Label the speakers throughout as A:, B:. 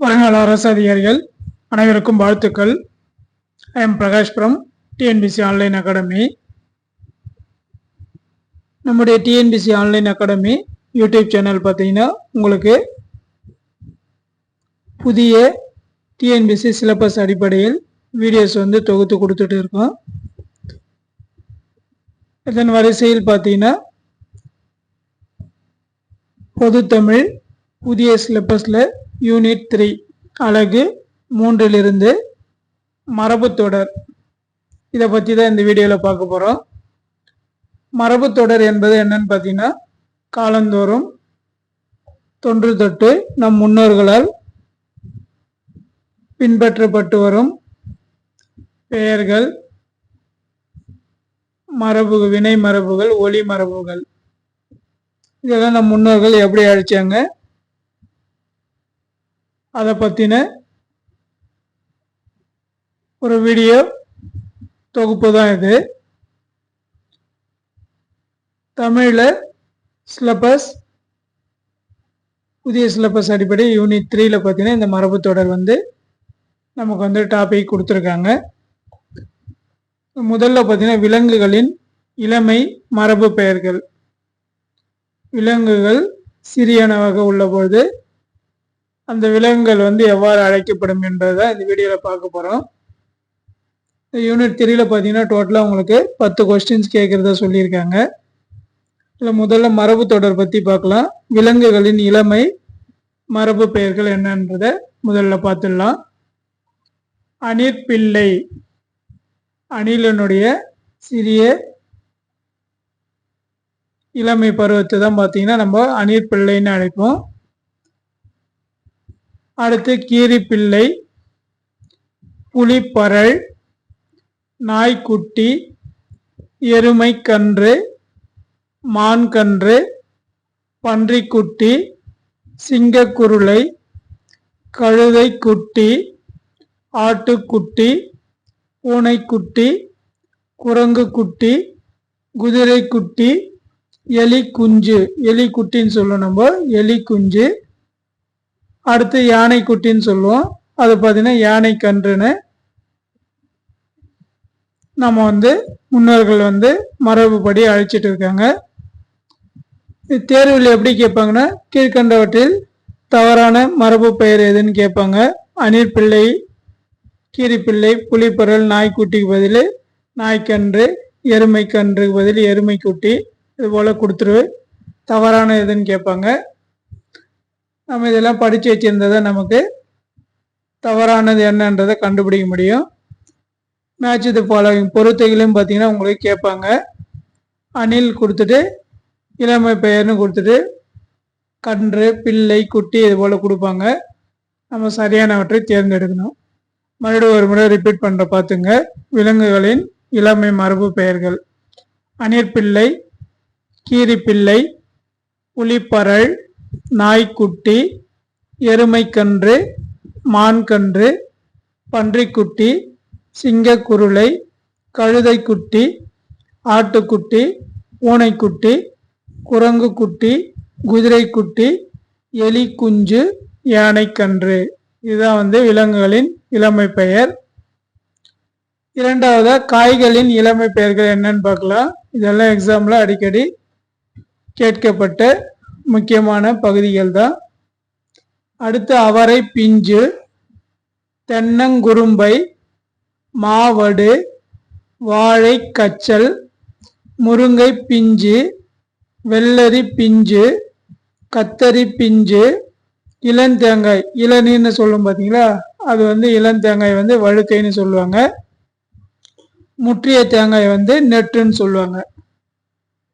A: வருங்கால அரசு அதிகாரிகள் அனைவருக்கும் வாழ்த்துக்கள். I am Prakash from TNPSC online academy. நம்முடைய TNPSC online academy YouTube channel பார்த்தீங்கன்னா உங்களுக்கு புதிய டிஎன்பிசி சிலபஸ் அடிப்படையில் வீடியோஸ் வந்து தொகுத்து கொடுத்துட்டு இருக்கோம். இதன் வரிசையில் பார்த்தீங்கன்னா பொதுத்தமிழ் புதிய சிலபஸில் யூனிட் த்ரீ அழகு மூன்றிலிருந்து மரபுத்தொடர் இதை பற்றி தான் இந்த வீடியோவில் பார்க்க போகிறோம் மரபுத்தொடர் என்பது என்னன்னு பார்த்தீங்கன்னா காலந்தோறும் தொன்று தொட்டு நம் முன்னோர்களால் பின்பற்றப்பட்டு வரும் பெயர்கள். மரபு வினை மரபுகள் ஒளி மரபுகள். இதெல்லாம் நம் முன்னோர்கள் எப்படி அழிச்சாங்க? அதை பற்றின ஒரு வீடியோ தொகுப்பு தான் இது. தமிழில் சிலபஸ் புதிய சிலபஸ் அடிப்படை யூனிட் த்ரீயில் பார்த்தீங்கன்னா இந்த மரபு தொடர் வந்து நமக்கு வந்து டாபிக் கொடுத்துருக்காங்க. முதல்ல பார்த்தீங்கன்னா விலங்குகளின் இளமை மரபு பெயர்கள். விலங்குகள் சிறியனவாக உள்ளபொழுது அந்த விலங்குகள் வந்து எவ்வாறு அழைக்கப்படும் என்பதை இந்த வீடியோவில் பார்க்க போகிறோம் யூனிட் த்ரீல பார்த்தீங்கன்னா டோட்டலாக உங்களுக்கு பத்து கொஸ்டின்ஸ் கேட்குறதா சொல்லியிருக்காங்க. இதில் முதல்ல மரபு தொடர் பற்றி பார்க்கலாம். விலங்குகளின் இளமை மரபு பெயர்கள் என்னன்றதை முதல்ல பார்த்துடலாம். அணிற்பிள்ளை அணிலனுடைய சிறிய இளமை பருவத்தை தான் பார்த்தீங்கன்னா நம்ம அணிர் பிள்ளைன்னு அழைப்போம். அடுத்து கீரிப்பிள்ளை புலிப்பரல் நாய்க்குட்டி எருமைக்கன்று மான்கன்று மான் கன்று பன்றிக்குட்டி சிங்கக்குருளை கழுதைக்குட்டி ஆட்டுக்குட்டி பூனைக்குட்டி குரங்கு குட்டி எலி குஞ்சு எலி குட்டின்னு சொல்லணும் நம்ம. எலி குஞ்சு அடுத்து யானை குட்டின்னு சொல்லுவோம். அது பார்த்தீங்கன்னா யானை கன்றுன்னு நம்ம வந்து முன்னோர்கள் வந்து மரபுப்படி அழைச்சிட்டு இருக்காங்க. தேர்வில் எப்படி கேட்பாங்கன்னா கீழ்கண்டவற்றில் தவறான மரபு பெயர் எதுன்னு கேட்பாங்க. அணிற்பிள்ளை கீரிப்பிள்ளை புலிப்பரல் நாய்க்குட்டிக்கு பதில் நாய்க்கன்று எருமை கன்றுக்கு பதில் எருமைக்குட்டி இது போல் கொடுத்துரு தவறான எதுன்னு கேட்பாங்க. நம்ம இதெல்லாம் படித்து வச்சுருந்ததை நமக்கு தவறானது என்னன்றதை கண்டுபிடிக்க முடியும். மேட்ச் இது ஃபாலோவிங் பொறுத்தைகளையும் பார்த்தீங்கன்னா உங்களுக்கு கேட்பாங்க. அணில் கொடுத்துட்டு இளமை பெயர்னு கொடுத்துட்டு கன்று பிள்ளை குட்டி இது போல் கொடுப்பாங்க. நம்ம சரியானவற்றை தேர்ந்தெடுக்கணும். மறுபடியும் ஒரு முறை ரிப்பீட் பண்ணுற பார்த்துங்க. விலங்குகளின் இளமை மரபு பெயர்கள். அணிற்பிள்ளை கீரிப்பிள்ளை புலிப்பரல் நாய்க்குட்டி எருமைக்கன்று மான்கன்று பன்றிக்குட்டி சிங்கக்குருளை கழுதைக்குட்டி ஆட்டுக்குட்டி பூனைக்குட்டி குரங்கு குட்டி குதிரைக்குட்டி எலிக்குஞ்சு யானைக்கன்று. இதுதான் வந்து விலங்குகளின் இளமை பெயர். இரண்டாவது காய்களின் இளமை பெயர்கள் என்னன்னு பார்க்கலாம். இதெல்லாம் எக்ஸாம்ல அடிக்கடி கேட்கப்பட்ட முக்கியமான பகுதிகள் தான் அடுத்து அவரை பிஞ்சு தென்னங்குரும்பை மாவடு வாழை கச்சல் முருங்கை பிஞ்சு வெள்ளரி பிஞ்சு கத்தரி பிஞ்சு இளந்தேங்காய் இளநீர்னு சொல்லும் பார்த்தீங்களா அது வந்து இளந்தேங்காய் வந்து வழுக்கைன்னு சொல்லுவாங்க. முற்றிய தேங்காய் வந்து நெட்டுன்னு சொல்லுவாங்க.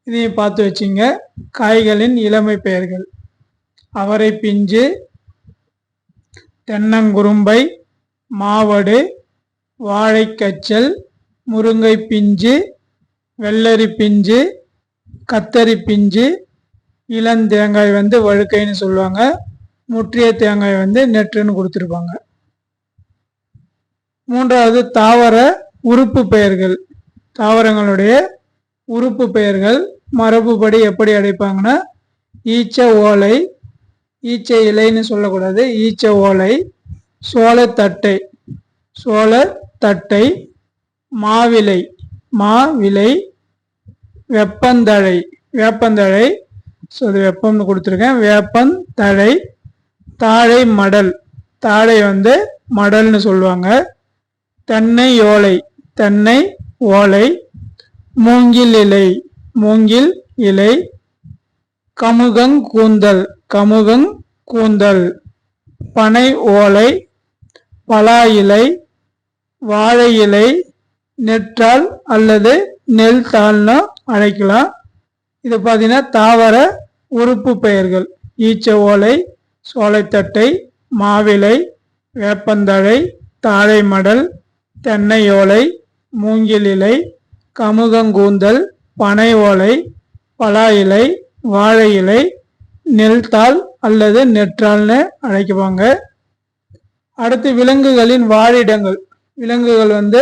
A: இதையும் பார்த்து வச்சிங்க. காய்களின் இளமை பெயர்கள். அவரை பிஞ்சு தென்னங்குரும்பை மாவடு வாழைக்கச்சல் முருங்கை பிஞ்சு வெள்ளரி பிஞ்சு கத்தரி பிஞ்சு இளந்தேங்காய் வந்து வழுக்கைன்னு சொல்லுவாங்க. முற்றிய தேங்காய் வந்து நெற்றுன்னு கொடுத்துருப்பாங்க. மூன்றாவது தாவர உறுப்பு பெயர்கள். தாவரங்களுடைய உறுப்பு பெயர்கள். மரபுப்படி எப்படி அடைப்பாங்கன்னா ஈச்ச ஓலை ஈச்சை இலைன்னு சொல்லக்கூடாது. ஈச்ச ஓலை சோளத்தட்டை சோளத்தட்டை மாவிலை மாவிலை வெப்பந்தழை வேப்பந்தழை ஸோ அது வெப்பம்னு கொடுத்துருக்கேன். வேப்பந்தழை தாழை மடல் தாழை வந்து மடல்னு சொல்லுவாங்க. தென்னை ஓலை தென்னை ஓலை மூங்கில் இலை மூங்கில் இலை கமுகங் கூந்தல் கமுகங் கூந்தல். பனை ஓலை பலா இலை வாழை இலை நெற்றால் அல்லது நெல் தாள்னு அழைக்கலாம். இது பார்த்தீங்கன்னா தாவர உறுப்பு பெயர்கள். ஈச்ச ஓலை சோலைத்தட்டை மாவிலை வேப்பந்தழை தாழை மடல் தென்னை ஓலை மூங்கில் இலை கமுகங்கூந்தல் பனை ஓலை பலா இலை வாழை இலை நெல்தாள் அல்லது நெற்றால்னு அழைக்குவாங்க அடுத்து விலங்குகளின் வாழிடங்கள். விலங்குகள் வந்து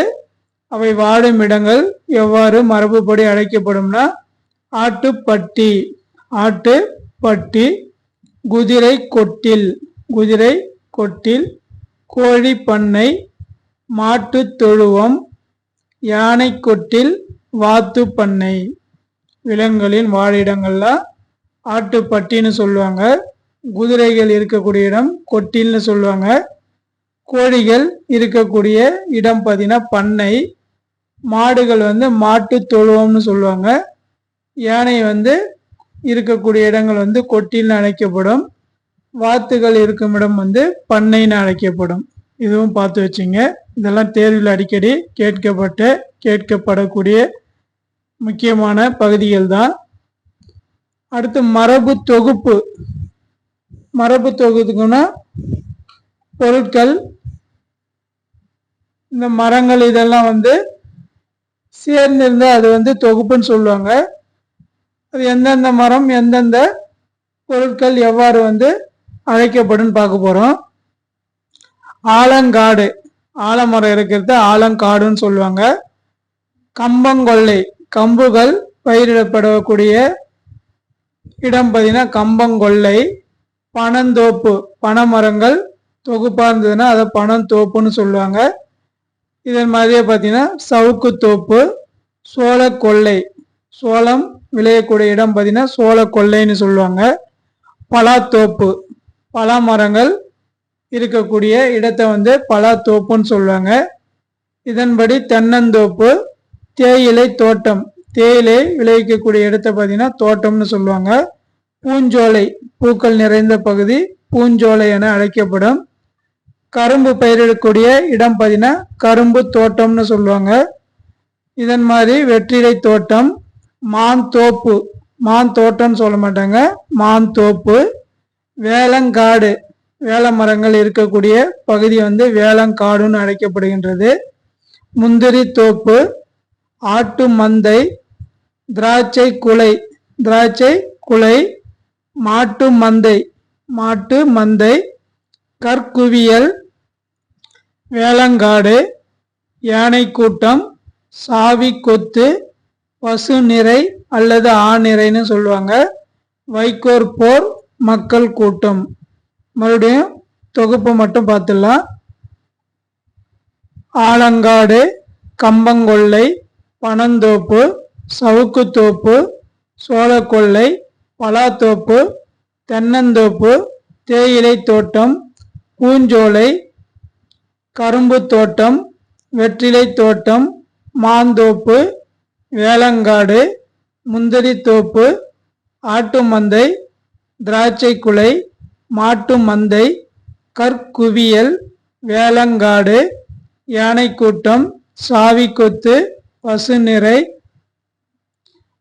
A: அவை வாழும் இடங்கள். எவ்வாறு மரபுப்படி அழைக்கப்படும்னா ஆட்டுப்பட்டி ஆட்டுப்பட்டி குதிரை கொட்டில் குதிரை கொட்டில் கோழி பண்ணை மாட்டுத் தொழுவம் யானை கொட்டில் வாத்து பண்ணை விலங்குகளின் வாழிடங்கள்ல ஆட்டுப்பட்டின்னு சொல்லுவாங்க. குதிரைகள் இருக்கக்கூடிய இடம் கொட்டில்னு சொல்லுவாங்க. கோழிகள் இருக்கக்கூடிய இடம் பார்த்தீங்கன்னா பண்ணை. மாடுகள் வந்து மாட்டு தொழுவம்னு சொல்லுவாங்க. யானை வந்து இருக்கக்கூடிய இடங்கள் வந்து கொட்டில்னு அழைக்கப்படும். வாத்துகள் இருக்கும் இடம் வந்து பண்ணைன்னு அழைக்கப்படும். இதுவும் பார்த்து வச்சுங்க. இதெல்லாம் தேர்வில் அடிக்கடி கேட்கப்பட்டு கேட்கப்படக்கூடிய முக்கியமான பகுதிகள் தான் அடுத்து மரபு தொகுப்பு. மரபு தொகுப்புக்குன்னா பொருட்கள் இந்த மரங்கள் இதெல்லாம் வந்து சேர்ந்திருந்தா அது வந்து தொகுப்புன்னு சொல்லுவாங்க. அது எந்தெந்த மரம் எந்தெந்த பொருட்கள் எவ்வாறு வந்து அழைக்கப்படும் பார்க்க போகிறோம் ஆலங்காடு. ஆலமரம் இருக்கிறது ஆலங்காடுன்னு சொல்லுவாங்க. கம்பங்கொள்ளை கம்புகள் பயிரிடப்படக்கூடிய இடம் பார்த்தீங்கன்னா கம்பங்கொல்லை பனந்தோப்பு பனைமரங்கள் தொகுப்பாக இருந்ததுன்னா அதை பனந்தோப்புன்னு சொல்லுவாங்க. இதன் மாதிரியே பார்த்தீங்கன்னா சவுக்கு தோப்பு சோள கொள்ளை சோளம் விளையக்கூடிய இடம் பார்த்தீங்கன்னா சோள கொள்ளைன்னு சொல்லுவாங்க. பலாத்தோப்பு பலா மரங்கள் இருக்கக்கூடிய இடத்தை வந்து பலாத்தோப்புன்னு சொல்லுவாங்க. இதன்படி தென்னந்தோப்பு தேயிலை தோட்டம். தேயிலை விளைவிக்கக்கூடிய இடத்தை பார்த்தீங்கன்னா தோட்டம்னு சொல்லுவாங்க. பூஞ்சோலை பூக்கள் நிறைந்த பகுதி பூஞ்சோலை என அழைக்கப்படும். கரும்பு பயிரிடக்கூடிய இடம் பார்த்தீங்கன்னா கரும்பு தோட்டம்னு சொல்லுவாங்க. இதன் மாதிரி வெற்றிலை தோட்டம் மான் தோப்பு. மான் தோட்டம்னு சொல்ல மாட்டாங்க. மான் தோப்பு. வேலங்காடு வேல மரங்கள் இருக்கக்கூடிய பகுதி வந்து வேலங்காடுன்னு அழைக்கப்படுகின்றது. முந்திரி தோப்பு. ஆட்டு மந்தை திராட்சை குலை திராட்சை குலை மாட்டு மந்தை மாட்டு மந்தை கற்குவியல் வேளங்காடு யானை கூட்டம் சாவி கொத்து பசு நிறை அல்லது ஆநிறைன்னு சொல்லுவாங்க. வைகோர் போர் மக்கள் கூட்டம். மறுபடியும் தொகுப்பு மட்டும் பார்த்துடலாம். ஆலங்காடு கம்பங்கொள்ளை பனந்தோப்பு சவுக்குத்தோப்பு சோளக்கொல்லை பலாத்தோப்பு தென்னந்தோப்பு தேயிலை தோட்டம் பூஞ்சோலை கரும்பு தோட்டம் வெற்றிலை தோட்டம் மாந்தோப்பு வேளங்காடு முந்திரி தோப்பு ஆட்டு மந்தை திராட்சை குலை மாட்டு மந்தை கற்குவியல் வேளங்காடு யானைக்கூட்டம் சாவிக்கொத்து பசுநிறை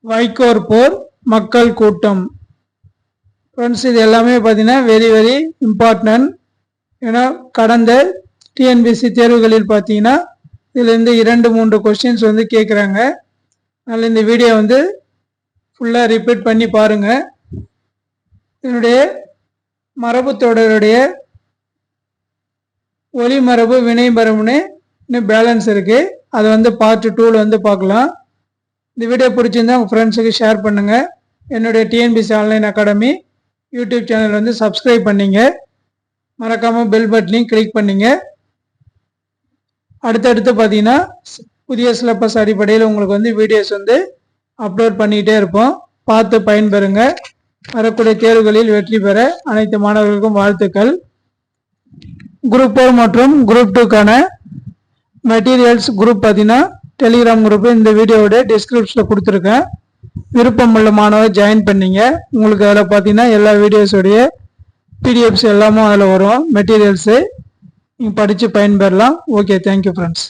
A: வைகோர் போர் மக்கள் கூட்டம். ஃப்ரெண்ட்ஸ் இது எல்லாமே பார்த்தீங்கன்னா வெரி வெரி இம்பார்ட்டன்ட் ஏன்னா கடந்த டிஎன்பிசி தேர்வுகளில் பார்த்தீங்கன்னா இதுலேருந்து இரண்டு மூன்று கொஸ்டின்ஸ் வந்து கேட்குறாங்க அதனால் இந்த வீடியோ வந்து ஃபுல்லாக ரிப்பீட் பண்ணி பாருங்கள் இதனுடைய மரபு தொடருடைய ஒலி மரபு வினை மரபுன்னு இன்னும் பேலன்ஸ் இருக்குது அதை வந்து பார்ட் டூவில் வந்து பார்க்கலாம். இந்த வீடியோ பிடிச்சிருந்தா உங்கள் ஃப்ரெண்ட்ஸுக்கு ஷேர் பண்ணுங்கள் என்னுடைய TNPSC online academy YouTube channel வந்து சப்ஸ்கிரைப் பண்ணிங்க. மறக்காமல் பெல் பட்டனையும் கிளிக் பண்ணிங்க. அடுத்தடுத்து பார்த்தீங்கன்னா புதிய சிலபஸ் அடிப்படையில் உங்களுக்கு வந்து வீடியோஸ் வந்து அப்லோட் பண்ணிகிட்டே இருப்போம். பார்த்து பயன்பெறுங்க. வரக்கூடிய தேர்வுகளில் வெற்றி பெற அனைத்து மாணவர்களுக்கும் வாழ்த்துக்கள். குரூப் ஃபோர் மற்றும் குரூப் டூக்கான மெட்டீரியல்ஸ் குரூப் பார்த்தீங்கன்னா டெலிகிராம் குரூப் இந்த வீடியோவோட டிஸ்கிரிப்ஷனில் கொடுத்துருக்கேன். விருப்பம் உள்ள மாணவர் ஜாயின் பண்ணீங்க. உங்களுக்கு அதில் பார்த்தீங்கன்னா எல்லா வீடியோஸோடைய பிடிஎஃப்ஸ் எல்லாமும் அதில் வரும் மெட்டீரியல்ஸு நீங்கள் படித்து பயன்பெறலாம். Okay thank you friends